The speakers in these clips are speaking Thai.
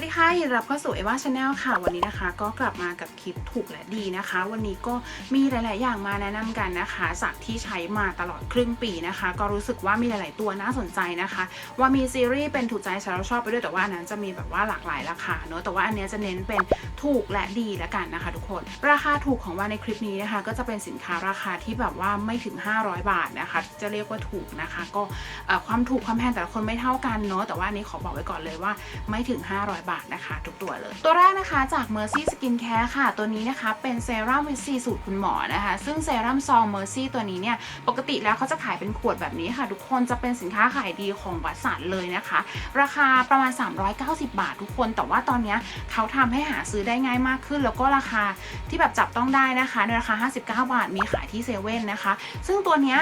วัสดีค่ะยินดีรับเข้าสู่เอวาชาแนลค่ะ วันนี้นะคะ ก็กลับมากับคลิปถูกและดีนะคะ วันนี้ก็มีหลาย ๆ อย่างมาแนะนำกันนะคะ จากที่ใช้มาตลอดครึ่งปีนะคะ ก็รู้สึกว่ามีหลาย ๆ ตัวน่าสนใจนะคะ ว่ามีซีรีส์เป็นถูกใจชาวชอบไปด้วยแต่ว่าอันนั้นจะมีแบบว่าหลากหลายราคาเนอะแต่ว่าอันนี้จะเน้นเป็นถูกและดีแล้วกันนะคะ ทุกคน ราคาถูกของว่าในคลิปนี้นะคะ ก็จะเป็นสินค้าราคาที่แบบว่าไม่ถึง 500 บาทนะคะ จะเรียกว่าถูกนะคะ ก็ความถูกความแพงแต่ละคนไม่เท่ากันเนอะแต่ว่าอันนี้ขอบอกไว้ก่อนเลยว่าไม่ถึง 500บาทนะคะ ทุกตัวเลย ตัวแรกนะคะจาก Mercy Skin Care ค่ะ ตัวนี้นะคะเป็นเซรั่มวิตซีสูตรคุณหมอนะคะ ซึ่งเซรั่มซอง Mercy ตัวนี้เนี่ย ปกติแล้วเขาจะขายเป็นขวดแบบนี้ค่ะ ทุกคนจะเป็นสินค้าขายดีของวัสันเลยนะคะ ราคาประมาณ 390 บาททุกคน แต่ว่าตอนนี้เขาทำให้หาซื้อได้ง่ายมากขึ้น แล้วก็ราคาที่แบบจับต้องได้นะคะ ในราคา 59 บาทมีขายที่เซเว่นนะคะ ซึ่งตัวเนี้ย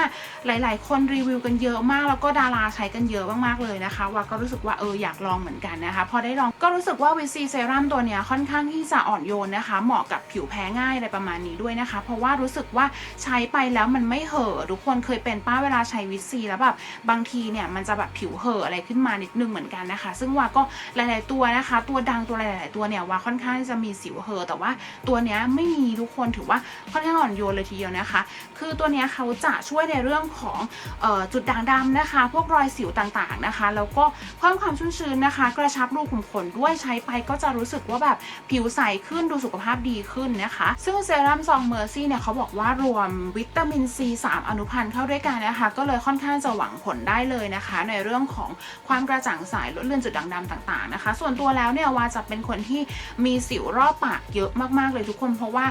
หลาย ๆ คนรีวิวกันเยอะมาก แล้วก็ดาราใช้กันเยอะมากๆเลยนะคะว่าก็รู้สึกว่าเอออยากลองเหมือนกันนะคะ พอได้ลองก็รูู้้สึกว่าวิซีเซรั่มตัวเนี้ยค่อนข้างที่จะอ่อนโยนนะคะ เหมาะกับผิวแพ้ง่ายอะไรประมาณนี้ด้วยนะคะ เพราะว่ารู้สึกว่าใช้ไปแล้วมันไม่เห่อทุกคนเคยเป็นป้าเวลาใช้วิซีแล้วแบบบางทีเนี่ยมันจะแบบผิวเห่อะอะไรขึ้นมานิดนึงเหมือนกันนะคะ ซึ่งว่าก็หลาย ๆตัวนะคะ ตัวดังตัวหลาย ๆ ตัวเนี่ยว่าค่อนข้างจะมีสิวเห่อแต่ว่าตัวเนี้ยไม่มีทุกคนถือว่าค่อนข้างอ่อนโยนเลยทีเดียวนะคะ คือตัวเนี้ยเขาจะช่วยในเรื่องของออจุดด่างดำนะคะ พวกรอยสิวต่าง ๆ นะคะ แล้วก็เพิ่มความชุ่มชื้นนะคะ กระชับรูขุมขนด้วยใช้ไปก็จะรู้สึกว่าแบบผิวใสขึ้นดูสุขภาพดีขึ้นนะคะ ซึ่งเซรั่มซองเมอร์ซี่เนี่ยเขาบอกว่ารวมวิตามินซี3อนุพันธ์เข้าด้วยกันนะคะ ก็เลยค่อนข้างจะหวังผลได้เลยนะคะ ในเรื่องของความกระจ่างใสลดเลือนจุดด่างดำต่างๆนะคะ ส่วนตัวแล้วเนี่ยว่าจะเป็นคนที่มีสิวรอบปากเยอะมากๆเลยทุกคนเพราะว่า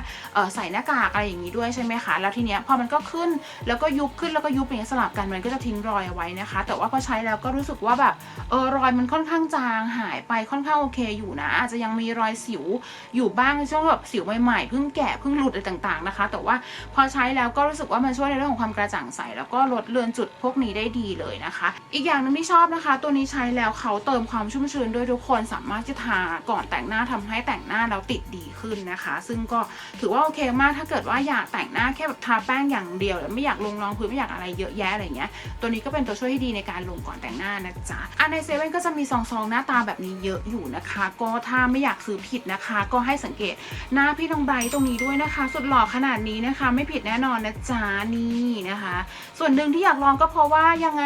ใส่หน้ากากอะไรอย่างนี้ด้วยใช่ไหมคะแล้วทีเนี้ยพอมันก็ขึ้นแล้วก็ยุบขึ้นแล้วก็ยุบอย่างนี้สลับกันมันก็จะทิ้งรอยเอาไว้นะคะ แต่ว่าพอใช้แล้วก็รู้สึกว่าแบบเออรอยมันค่อนข้างจางหายไปค่อนข้างโอเคอยู่นะ อาจจะยังมีรอยสิวอยู่บ้างในช่วงแบบสิวใหม่ๆเพิ่งแกะเพิ่งหลุดอะไรต่างๆนะคะ แต่ว่าพอใช้แล้วก็รู้สึกว่ามันช่วยในเรื่องของความกระจ่างใส แล้วก็ลดเลือนจุดพวกนี้ได้ดีเลยนะคะ อีกอย่างหนึงที่ชอบนะคะ ตัวนี้ใช้แล้วเขาเติมความชุ่มชื้นด้วยทุกคนสามารถจะทาก่อนแต่งหน้าทำให้แต่งหน้าแล้วติดดีขึ้นนะคะ ซึ่งก็ถือว่าโอเคมากถ้าเกิดว่าอยากแต่งหน้าแค่แบบทาแป้งอย่างเดียวแล้วไม่อยากลงรองพื้นไม่อยากอะไรเยอะแยะอะไรเงี้ยตัวนี้ก็เป็นตัวช่วยที่ดีในการลงก่อนแต่งหน้านะจ๊ะอันในเซเว่นก็จะมีซองๆหน้าตาแบบนี้เยอะอยู่นะคะ ก็ถ้าไม่อยากซื้อผิดนะคะ ก็ให้สังเกตหน้าพี่น้องไบรท์ตรงนี้ด้วยนะคะ สุดหล่อขนาดนี้นะคะ ไม่ผิดแน่นอนนะจ๊ะนี่นะคะ ส่วนหนึ่งที่อยากลองก็เพราะว่ายังไง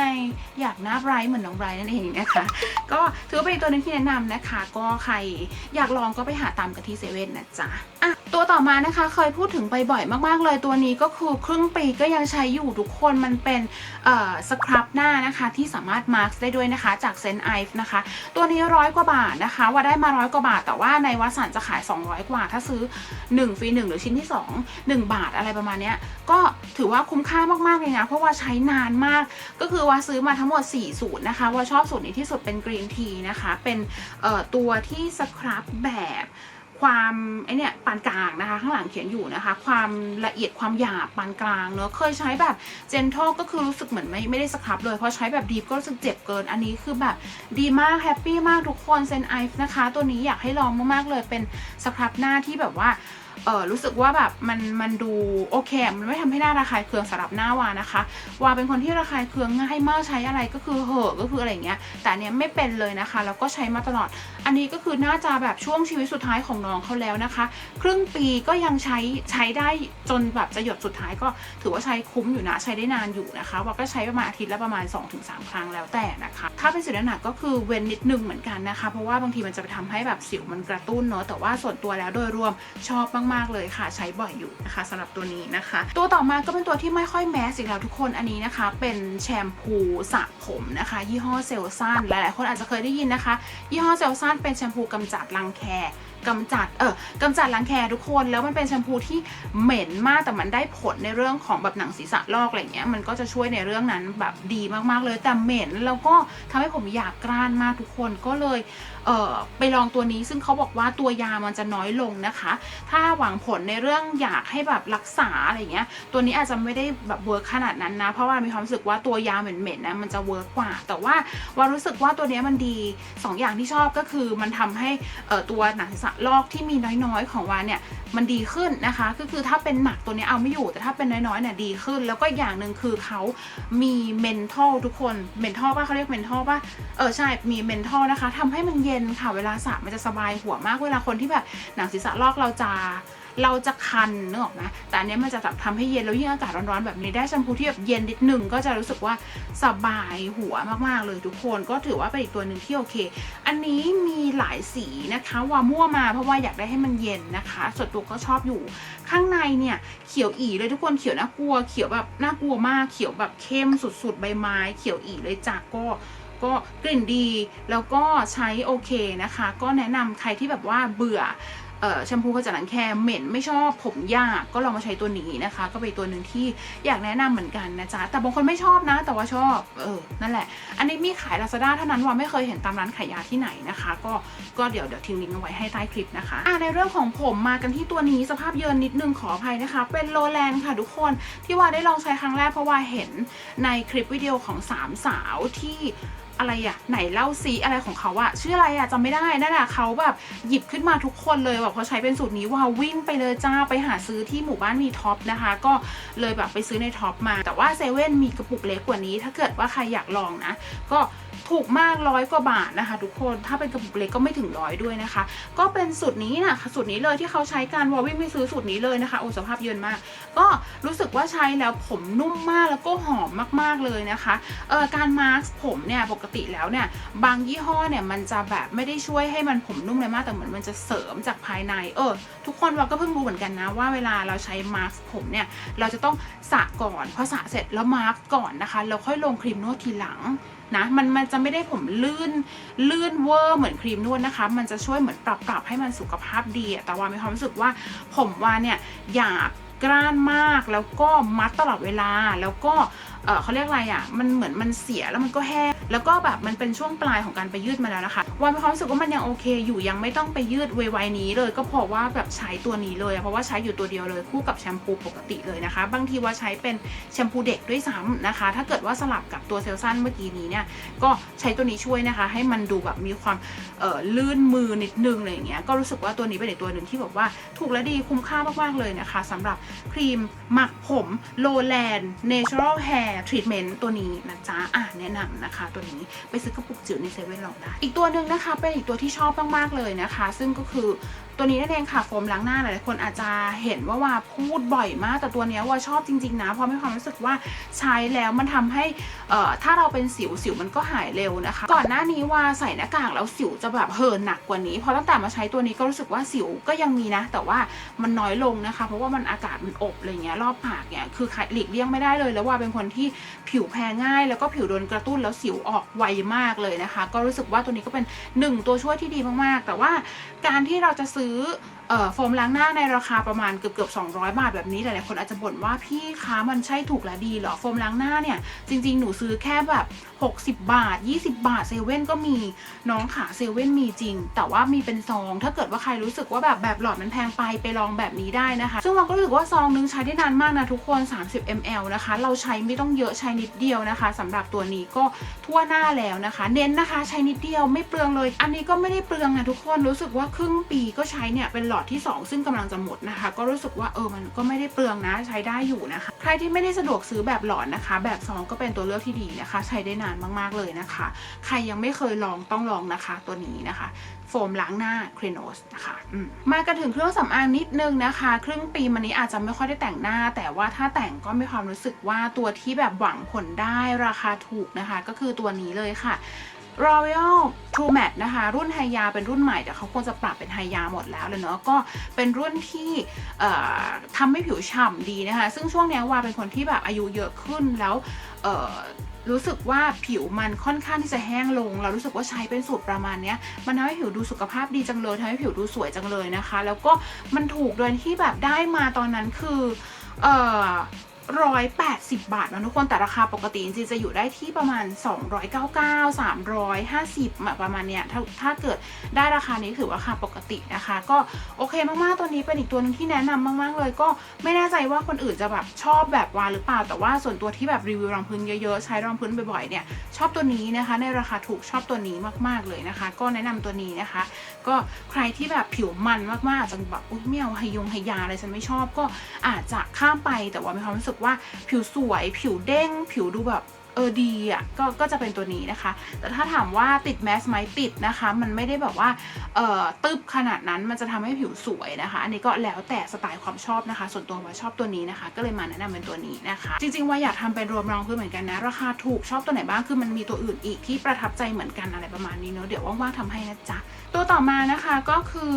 อยากหน้าไบรท์เหมือนน้องไบรท์นั่นเองนะคะ ก็ถือเป็นตัวหนึงที่แนะนำนะคะ ก็ใครอยากลองก็ไปหาตามกันที่เซเว่นนะจ๊ะอะตัวต่อมานะคะเคยพูดถึงไปบ่อยมากๆ เลยตัวนี้ก็คือครึ่งปีก็ยังใช้อยู่ทุกคนมันเป็นสครับหน้านะคะที่สามารถมาร์กได้ด้วยนะคะจากเซนไอฟ์นะคะ ตัวนี้ร้อยกว่าบาทนะคะว่าได้มาร้อยกว่าบาท แต่ว่าในวัสันจะขาย 200 กว่า ถ้าซื้อ1ฟรี1 หรือชิ้นที่ 2 1 บาทอะไรประมาณนี้ก็ถือว่าคุ้มค่ามากๆเลยนะเพราะว่าใช้นานมาก ก็คือว่าซื้อมาทั้งหมด 4 สูตรนะคะว่าชอบสูตรนี้ที่สุดเป็นกรีนทีนะคะ เป็นตัวที่สครับแบบ ความไอเนี่ยปานกลางนะคะ ข้างหลังเขียนอยู่นะคะ ความละเอียดความหยาบปานกลางเนอะเคยใช้แบบเจนทอก็คือรู้สึกเหมือนไม่ไม่ได้สครับเลยเพราะใช้แบบดีฟก็รู้สึกเจ็บเกินอันนี้คือแบบดีมากแฮปปี้มากทุกคนเซนไอฟ์นะคะ ตัวนี้อยากให้ลองมากๆเลยเป็นสครับหน้าที่แบบว่าเออรู้สึกว่าแบบมันมันดูโอเค มันไม่ทำให้หน้าระคายเคืองสำหรับหน้าวานะคะ วาเป็นคนที่ระคายเคืองง่ายมากใช้อะไรก็คือเหอะก็คืออะไรเงี้ย แต่เนี้ยไม่เป็นเลยนะคะ แล้วก็ใช้มาตลอด อันนี้ก็คือน่าจะแบบช่วงชีวิตสุดท้ายของน้องเขาแล้วนะคะ ครึ่งปีก็ยังใช้ใช้ได้จนแบบจะหยดสุดท้ายก็ถือว่าใช้คุ้มอยู่นะ ใช้ได้นานอยู่นะคะวาก็ใช้ประมาณอาทิตย์ละประมาณ 2-3 ครั้งแล้วแต่นะคะ ถ้าเป็นสิวหนักก็คือเว้นนิดนึงเหมือนกันนะคะ เพราะว่าบางทีมันจะไปทำให้แบบสิวมันกระตุ้นเนาะ แต่ว่าส่วนตัวแล้วโดยรวมชอบมากๆ เลยค่ะ ใช้บ่อยอยู่นะคะสำหรับตัวนี้นะคะ ตัวต่อมาก็เป็นตัวที่ไม่ค่อยแมสอีกแล้วทุกคนอันนี้นะคะ เป็นแชมพูสระผมนะคะ ยี่ห้อเซลซันหลายๆคนอาจจะเคยได้ยินนะคะ ยี่ห้อเซลซันเป็นแชมพูกำจัดรังแค กำจัดเออกำจัดรังแคทุกคนแล้วมันเป็นแชมพูที่เหม็นมากแต่มันได้ผลในเรื่องของแบบหนังศีรษะลอกอะไรเงี้ยมันก็จะช่วยในเรื่องนั้นแบบดีมากๆเลยแต่เหม็นแล้วก็ทำให้ผมอยากกร้านมากทุกคนก็เลยเออไปลองตัวนี้ซึ่งเขาบอกว่าตัวยามันจะน้อยลงนะคะ ถ้าหวังผลในเรื่องอยากให้แบบรักษาอะไรเงี้ย ตัวนี้อาจจะไม่ได้แบบเวิร์กขนาดนั้นนะ เพราะว่ามีความรู้สึกว่าตัวยาเหม็นๆนะมันจะเวิร์กกว่า แต่ว่าว่ารู้สึกว่าตัวนี้มันดี 2ออย่างที่ชอบก็คือมันทำให้ตัวหนังศีรษะลอกที่มีน้อยๆ ของวานเนี่ยมันดีขึ้นนะคะ ก็คือถ้าเป็นหนักตัวนี้เอาไม่อยู่ แต่ถ้าเป็นน้อยๆเนี่ยดีขึ้น แล้วก็อย่างหนึ่งคือเขามีเมนทอลทุกคนเมนทอลป่ะเขาเรียกเมนทอลป่ะเออใช่มีเมนทอลนะคะทำให้มันเย็นค่ะเวลาสระมันจะสบายหัวมากเวลาคนที่แบบหนังศีรษะลอกเราจะ เราจะคันนึกออกไหมแต่อันนี้มันจะแบบทำให้เย็นแล้วยิ่งอากาศร้อนๆแบบนี้ได้แชมพูที่แบบเย็นนิดนึงก็จะรู้สึกว่าสบายหัวมากๆเลยทุกคนก็ถือว่าเป็นอีกตัวหนึ่งที่โอเค อันนี้มีหลายสีนะคะว่ามั่วมาเพราะว่าอยากได้ให้มันเย็นนะคะ ส่วนตัวก็ชอบอยู่ข้างในเนี่ยเขียวอีเลยทุกคนเขียวน่ากลัว เขียวแบบน่ากลัวมากเขียวแบบเข้มสุดๆใบไม้เขียวอีเลยจากก็ก็กลิ่นดีแล้วก็ใช้โอเคนะคะ ก็แนะนำใครที่แบบว่าเบื่อ แชมพูขจัดหนังแคเหม็นไม่ชอบผมยากก็ลองมาใช้ตัวนี้นะคะ ก็เป็นตัวหนึ่งที่อยากแนะนำเหมือนกันนะจ๊ะแต่บางคนไม่ชอบนะ แต่ว่าชอบเออนั่นแหละ อันนี้มีขาย Lazada เท่านั้นว่าไม่เคยเห็นตามร้านขายยาที่ไหนนะคะ ก็ก็เดี๋ยวเดี๋ยวทิ้งลิงก์เอาไว้ให้ใต้คลิปนะคะอ่าในเรื่องของผมมากันที่ตัวนี้สภาพเยินนิดนึงขออภัยนะคะ เป็นโลแลนค่ะทุกคนที่ว่าได้ลองใช้ครั้งแรกเพราะว่าเห็นในคลิปวิดีโอของสามสาวที่ อะไรอะไหนเล่าซีอะไรของเขาอะชื่ออะไรอะจำไม่ได้นั่นแหละเขาแบบหยิบขึ้นมาทุกคนเลยแบบเขาใช้เป็นสูตรนี้ว่าวิ่งไปเลยจ้าไปหาซื้อที่หมู่บ้านมีท็อปนะคะ ก็เลยแบบไปซื้อในท็อปมา แต่ว่าเซเว่นมีกระปุกเล็กกว่านี้ ถ้าเกิดว่าใครอยากลองนะ ก็ ถูกมากร้อยกว่าบาทนะคะ ทุกคนถ้าเป็นกระปุกเล็กก็ไม่ถึงร้อยด้วยนะคะ ก็เป็นสูตรนี้นะสูตรนี้เลยที่เขาใช้การวอลวิ่งไปซื้อสูตรนี้เลยนะคะโอ้สภาพเยินมาก ก็รู้สึกว่าใช้แล้วผมนุ่มมากแล้วก็หอมมากๆเลยนะคะเออการมาสก์ผมเนี่ยปกติแล้วเนี่ยบางยี่ห้อเนี่ยมันจะแบบไม่ได้ช่วยให้มันผมนุ่มเลยมากแต่เหมือนมันจะเสริมจากภายใน เออ ทุกคนเราก็เพิ่งรู้เหมือนกันนะว่าเวลาเราใช้มาสก์ผมเนี่ยเราจะต้องสระก่อนพอสระเสร็จแล้วมาสก์ก่อนนะคะแล้วค่อยลงครีมนวดทีหลัง นะ มันมันจะไม่ได้ผมลื่นลื่นเวอร์เหมือนครีมนวดนะคะ มันจะช่วยเหมือนปรับปรับให้มันสุขภาพดี แต่ว่ามีความรู้สึกว่าผมว่าเนี่ยหยาบกร้านมากแล้วก็มัดตลอดเวลาแล้วก็ เออเขาเรียกอะไรอะ่ะมันเหมือนมันเสียแล้วมันก็แห้งแล้วก็แบบมันเป็นช่วงปลายของการไปยืดมาแล้วนะคะว่ามีความรู้สึกว่ามันยังโอเค อยู่ยังไม่ต้องไปยืดไวๆนี้เลย ก็เพราะว่าแบบใช้ตัวนี้เลย เพราะว่าใช้อยู่ตัวเดียวเลยคู่กับแชมพูปกติเลยนะคะ บางทีว่าใช้เป็นแชมพูเด็กด้วยซ้ำนะคะ ถ้าเกิดว่าสลับกับตัวเซลซันเมื่อกี้นี้เนี่ยก็ใช้ตัวนี้ช่วยนะคะ ให้มันดูแบบมีความเอ่อลื่นมือนิดนึงอะไรอย่างเงี้ยก็รู้สึกว่าตัวนี้เป็นอีกตัวหนึ่งที่แบบว่าถูกและดีคุ้มค่ามากๆเลยนะคะสำหรับครีมหมักผมโลแลนเนเชอร Lowland Natural Hair Treatment ตัวนี้นะจ๊ะอะแนะนำนะคะ ตัวนี้ไปซื้อกระปุกจิ๋วในเซเว่นลองได้ อีกตัวหนึ่งนะคะ เป็นอีกตัวที่ชอบมากๆเลยนะคะ ซึ่งก็คือตัวนี้นั่นเองค่ะโฟมล้างหน้าหลายๆคนอาจจะเห็นว่าว่าพูดบ่อยมาก แต่ตัวนี้ว่าชอบจริงๆนะเพราะมีความรู้สึกว่าใช้แล้วมันทำให้เอ่อถ้าเราเป็นสิวสิวมันก็หายเร็วนะคะ ก่อนหน้านี้ว่าใส่หน้ากากแล้วสิวจะแบบเหินหนักกว่านี้พอตั้งแต่มาใช้ตัวนี้ก็รู้สึกว่าสิวก็ยังมีนะ แต่ว่ามันน้อยลงนะคะ เพราะว่ามันอากาศมันอบอะไรเงี้ยรอบปากเนี่ยคือหลีกเลี่ยงไม่ได้เลยแล้วว่าเป็นคนที่ผิวแพ้ง่าย แล้วก็ผิวโดนกระตุ้นแล้วสิวออกไวมากเลยนะคะ ก็รู้สึกว่าตัวนี้ก็เป็นหนึ่งตัวช่วยที่ดีมากๆ แต่ว่าการที่เราจะซื้อเอ่อ โฟมล้างหน้าในราคาประมาณเกือบเกือบ200 บาทแบบนี้หลายๆคนอาจจะบ่นว่าพี่คะมันใช่ถูกและดีเหรอโฟมล้างหน้าเนี่ยจริง ๆ หนูซื้อแค่แบบ 60 บาท 20 บาทเซเว่นก็มีน้องขาเซเว่นมีจริง แต่ว่ามีเป็นซอง ถ้าเกิดว่าใครรู้สึกว่าแบบแบบหลอดมันแพงไปไปลองแบบนี้ได้นะคะ ซึ่งเราก็รู้สึกว่าซองนึงใช้ได้นานมากนะทุกคน 30 ml นะคะ เราใช้ไม่ต้องเยอะใช้นิดเดียวนะคะสำหรับตัวนี้ก็ทั่วหน้าแล้วนะคะ เน้นนะคะใช้นิดเดียวไม่เปลืองเลย อันนี้ก็ไม่ได้เปลืองนะทุกคนรู้สึกว่าครึ่งปีก็ใช้เนี่ยเป็นหลอดที่ 2 ซึ่งกำลังจะหมดนะคะ ก็รู้สึกว่าเออมันก็ไม่ได้เปลืองนะใช้ได้อยู่นะคะ ใครที่ไม่ได้สะดวกซื้อแบบหลอดนะคะ แบบซองก็เป็นตัวเลือกที่ดีนะคะ ใช้ได้นานมากๆเลยนะคะ ใครยังไม่เคยลองต้องลองนะคะ ตัวนี้นะคะโฟมล้างหน้าคร e โนสนะคะมมากันถึงเครื่องสำอางนิดนึงนะคะ ครึ่งปีมานี้อาจจะไม่ค่อยได้แต่งหน้า แต่ว่าถ้าแต่งก็มีความรู้สึกว่าตัวที่แบบหวังผลได้ราคาถูกนะคะ ก็คือตัวนี้เลยค่ะ Royal True Matte นะคะ รุ่นไฮยาเป็นรุ่นใหม่ แต่เขาควรจะปรับเป็นไฮยาหมดแล้วเลยเนาะก็เป็นรุ่นที่ทำให้ผิวฉ่ำดีนะคะ ซึ่งช่วงเนี้ยว่าเป็นคนที่แบบอายุเยอะขึ้นแล้วรู้สึกว่าผิวมันค่อนข้างที่จะแห้งลง เรารู้สึกว่าใช้เป็นสูตรประมาณเนี้ยมันทำให้ผิวดูสุขภาพดีจังเลยทำให้ผิวดูสวยจังเลยนะคะ แล้วก็มันถูกโดยที่แบบได้มาตอนนั้นคือเออ ร้อยแปดสิบบาทนะทุกคนแต่ราคาปกติจริงๆจะอยู่ได้ที่ประมาณ 299 350มาประมาณเนี้ยถ้าถ้าเกิดได้ราคานี้ถือว่าราคาปกตินะคะ ก็โอเคมากๆตัวนี้เป็นอีกตัวหนึงที่แนะนำมากๆ เลยก็ไม่แน่ใจว่าคนอื่นจะแบบชอบแบบวาหรือเปล่า แต่ว่าส่วนตัวที่แบบรีวิวรองพื้นเยอะๆ ใช้รองพื้นบ่อยๆเนี่ยชอบตัวนี้นะคะ ในราคาถูกชอบตัวนี้มากๆเลยนะคะ ก็แนะนำตัวนี้นะคะ ก็ใครที่แบบผิวมันมากๆจะแบบอุ้ยไม่เอาไฮยงไฮยาอะไรฉันไม่ชอบก็อาจจะข้ามไปแต่ว่ามีความรู้สึกว่าผิวสวย ผิวเด้ง ผิวดูแบบเออดีอะก็ก็จะเป็นตัวนี้นะคะ แต่ถ้าถามว่าติดแมสไหมติดนะคะ มันไม่ได้แบบว่าเอ่อตึบขนาดนั้นมันจะทำให้ผิวสวยนะคะ อันนี้ก็แล้วแต่สไตล์ความชอบนะคะ ส่วนตัวว่าชอบตัวนี้นะคะ ก็เลยมาแนะนำเป็นตัวนี้นะคะ จริงๆว่าอยากทำเป็นรวมรองพื้นเหมือนกันนะ ราคาถูกชอบตัวไหนบ้างคือมันมีตัวอื่นอีกที่ประทับใจเหมือนกันอะไรประมาณนี้เนาะเดี๋ยวว่างๆทำให้นะจ๊ะตัวต่อมานะคะก็คือ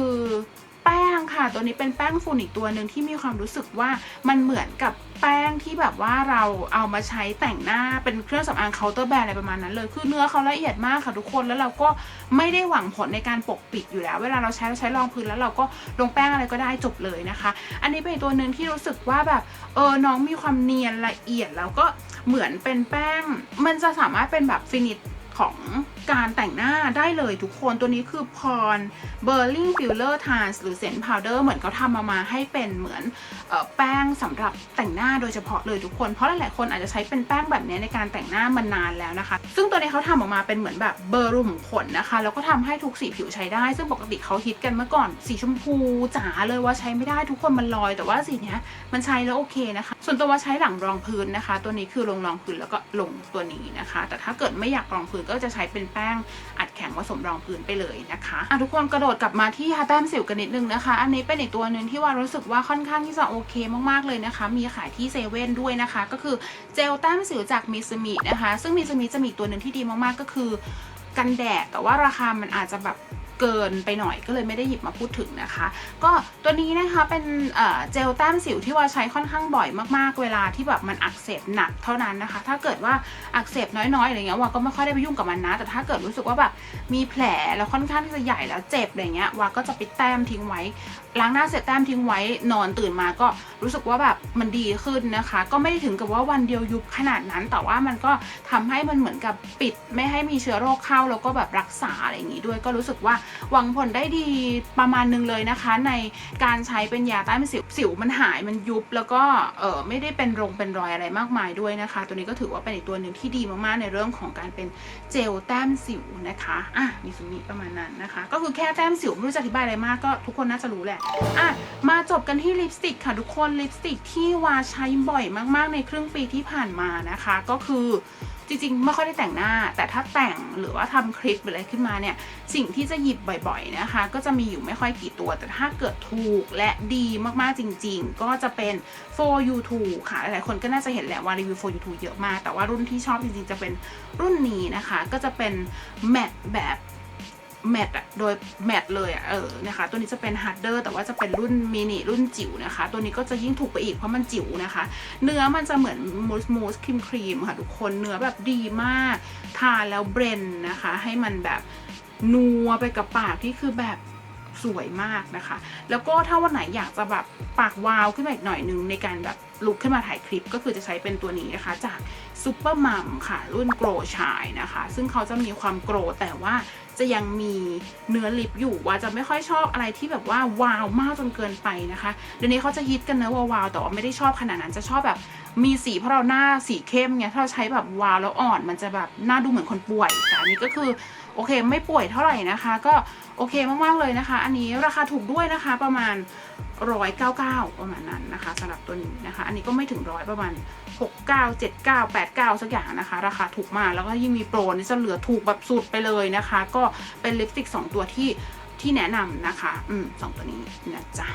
แป้งค่ะ ตัวนี้เป็นแป้งฝุ่นอีกตัวหนึ่งที่มีความรู้สึกว่ามันเหมือนกับ แป้งที่แบบว่าเราเอามาใช้แต่งหน้าเป็นเครื่องสำอางเคาน์เตอร์แบรนด์อะไรประมาณนั้นเลย คือเนื้อเขาละเอียดมากค่ะทุกคนแล้วเราก็ไม่ได้หวังผลในการปกปิดอยู่แล้ว เวลาเราใช้เราใช้รองพื้นแล้วเราก็ลงแป้งอะไรก็ได้จบเลยนะคะ อันนี้เป็นตัวหนึ่งที่รู้สึกว่าแบบเออน้องมีความเนียนละเอียดแล้วก็เหมือนเป็นแป้ง มันจะสามารถเป็นแบบฟินิชของ การแต่งหน้าได้เลยทุกคนตัวนี้คือพรเบอร์ลิงฟิลเลอร์ทานหรือเซนพาวเดอร์เหมือนเขาทำมามาให้เป็นเหมือนออแป้งสำหรับแต่งหน้าโดยเฉพาะเลยทุกคน เพราะหลายๆคนอาจจะใช้เป็นแป้งแบบนี้ในการแต่งหน้ามานานแล้วนะคะ ซึ่งตัวนี้เขาทำออกมาเป็นเหมือนแบบเบอร์รุมขนนะคะ แล้วก็ทำให้ทุกสีผิวใช้ได้ ซึ่งปกติเขาฮิตกันเมื่อก่อนสีชมพูจ๋าเลยว่าใช้ไม่ได้ทุกคนมันลอย แต่ว่าสีนี้มันใช้แล้วโอเคนะคะ ส่วนตัวว่าใช้หลังรองพื้นนะคะ ตัวนี้คือลงรองพื้นแล้วก็ลงตัวนี้นะคะ แต่ถ้าเกิดไม่อยากรองพื้นก็จะใช้เป็นแป้งอัดแข็งผสมรองพื้นไปเลยนะคะอะทุกคนกระโดดกลับมาที่ฮาแต้มสิวกันนิดนึงนะคะ อันนี้เป็นอีกตัวหนึ่งที่ว่ารู้สึกว่าค่อนข้างที่จะโอเคมากๆเลยนะคะ มีขายที่เซเว่นด้วยนะคะ ก็คือเจลแต้มสิวจากมิสมินะคะ ซึ่งมิสมิจะมีตัวหนึ่งที่ดีมากๆก็คือกันแดดแต่ว่าราคามันอาจจะแบบ เกินไปหน่อยก็เลยไม่ได้หยิบมาพูดถึงนะคะ ก็ตัวนี้นะคะเป็นเจลแต้มสิวที่ว่าใช้ค่อนข้างบ่อยมากๆ เวลาที่แบบมันอักเสบหนักเท่านั้นนะคะ ถ้าเกิดว่าอักเสบน้อยๆอะไรเงี้ยว่าก็ไม่ค่อยได้ไปยุ่งกับมันนะ แต่ถ้าเกิดรู้สึกว่าแบบมีแผลแล้วค่อนข้างที่จะใหญ่แล้วเจ็บอะไรเงี้ยว่าก็จะไปแต้มทิ้งไว้ ล้างหน้าเสร็จแต้มทิ้งไว้นอนตื่นมาก็รู้สึกว่าแบบมันดีขึ้นนะคะ ก็ไม่ได้ถึงกับว่าวันเดียวยุบขนาดนั้น แต่ว่ามันก็ทำให้มันเหมือนกับปิด ไม่ให้มีเชื้อโรคเข้าแล้วก็แบบรักษาอะไรอย่างนี้ด้วย ก็รู้สึกว่าหวังผลได้ดีประมาณนึงเลยนะคะ ในการใช้เป็นยาต้านสิวสิวมันหายมันยุบแล้วก็เออไม่ได้เป็นรงเป็นรอยอะไรมากมายด้วยนะคะ ตัวนี้ก็ถือว่าเป็นอีกตัวหนึ่งที่ดีมากๆในเรื่องของการเป็นเจลแต้มสิวนะคะอะมีสุนิประมาณนั้นนะคะ ก็คือแค่แต้มสิวไม่รู้จะอธิบายอะไรมากก็ทุกคนน่าจะรู้แหละอะมาจบกันที่ลิปสติกค่ะทุกคนลิปสติกที่วาใช้บ่อยมากๆในครึ่งปีที่ผ่านมานะคะ ก็คือจริงๆ ไม่ค่อยได้แต่งหน้า แต่ถ้าแต่งหรือว่าทำคลิปหรืออะไรขึ้นมาเนี่ย สิ่งที่จะหยิบบ่อยๆนะคะ ก็จะมีอยู่ไม่ค่อยกี่ตัว แต่ถ้าเกิดถูกและดีมากๆจริงๆ ก็จะเป็น for you t o ค่ะ หลายๆคนก็น่าจะเห็นแหละว่ารีวิว for you t o เยอะมาก แต่ว่ารุ่นที่ชอบจริงๆ จะเป็นรุ่นนี้นะคะ ก็จะเป็นแมตแบบ แมทอะโดยแมทเลยอะเออนะคะ ตัวนี้จะเป็นฮาร์ดเดอร์แต่ว่าจะเป็นรุ่นมินิรุ่นจิ๋วนะคะ ตัวนี้ก็จะยิ่งถูกไปอีกเพราะมันจิ๋วนะคะ เนื้อมันจะเหมือนมูสมูสครีมครีมค่ะทุกคนเนื้อแบบดีมาก ทาแล้วเบรนนะคะ ให้มันแบบนัวไปกับปากที่คือแบบสวยมากนะคะ แล้วก็ถ้าวันไหนอยากจะแบบปากวาวขึ้นมาอีกหน่อยนึงในการแบบ ลุกขึ้นมาถ่ายคลิปก็คือจะใช้เป็นตัวนี้นะคะ จากซูเปอร์มัมค่ะ รุ่นโกรชายนะคะ ซึ่งเขาจะมีความโกรแต่ว่าจะยังมีเนื้อลิปอยู่ว่าจะไม่ค่อยชอบอะไรที่แบบว่าวาวมากจนเกินไปนะคะเดี๋ยวนี้เขาจะฮิตกันเนื้อวาวๆแต่ว่าไม่ได้ชอบขนาดนั้นจะชอบแบบมีสีเพราะเราหน้าสีเข้มไงถ้าเราใช้แบบวาวแล้วอ่อน มันจะแบบหน้าดูเหมือนคนป่วยแต่อันนี้ก็คือโอเคไม่ป่วยเท่าไหร่นะคะ ก็โอเคมากๆเลยนะคะ อันนี้ราคาถูกด้วยนะคะประมาณ 199 ประมาณนั้นนะคะสำหรับตัวนี้นะคะ อันนี้ก็ไม่ถึงร้อยประมาณ 69 79 89 สักอย่างนะคะ ราคาถูกมากแล้วก็ยิ่งมีโปรนี่จะเหลือถูกแบบสุดไปเลยนะคะ ก็เป็นลิปสติก 2 ตัวที่ที่แนะนำนะคะ อืมสองตัวนี้นะจ๊ะ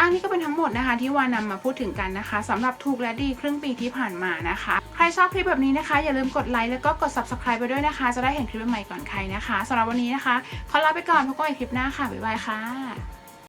อันนี้ก็เป็นทั้งหมดนะคะที่วานำมาพูดถึงกันนะคะสำหรับถูกและดีครึ่งปีที่ผ่านมานะคะ ใครชอบคลิปแบบนี้นะคะ อย่าลืมกดไลค์แล้วก็กด subscribe ไปด้วยนะคะ จะได้เห็นคลิปใหม่ๆก่อนใครนะคะสำหรับวันนี้นะคะ ขอลาไปก่อนพบกันใหม่คลิปหน้าค่ะบ๊ายบายค่ะ